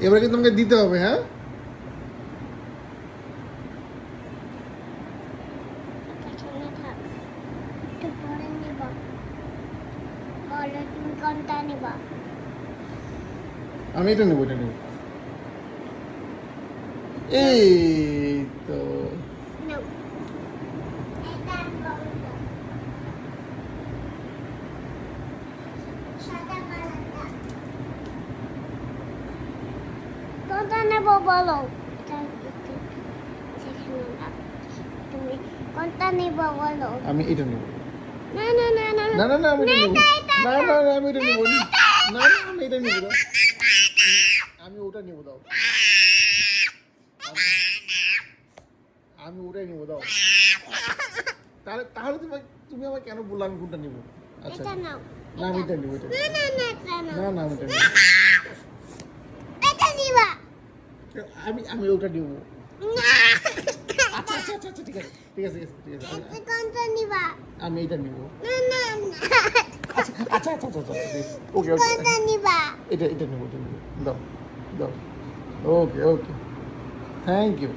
এবার কিন্তু তোমাকে দিতে হবে হ্যাঁ? আমি এটা নেব এটা নেব। এই তো। সাদা কোনটা নেব বলো। তুমি কোনটা নিব আমি এটা নেব। না না না না না না না আমি এটা নেব। না না না আমি এটা নেব। না আমি এটা নেব। আমি ওটা নেব দাও। আমি- ওটাই নেব দাও। তাহলে তাহলে তুমি তুমি আমাকে কেন বললে আমি কোনটা নেব? আচ্ছা। নাও। না আমি এটা নেব এটা না না না না না আমি এটা নিবা। আমি আমি ওটা নিব। আচ্ছা আচ্ছা আচ্ছা আচ্ছা, ঠিক আছে ঠিক আছে ঠিক আছে আমি- এটা নিব নিবা? আমি এটা নেব। না না না। আচ্ছা আচ্ছা আচ্ছা আচ্ছা ওকে ওকে নিবা? এটা এটা নেব এটা নিব। দাও দাও। ওকে ওকে থ্যাংক ইউ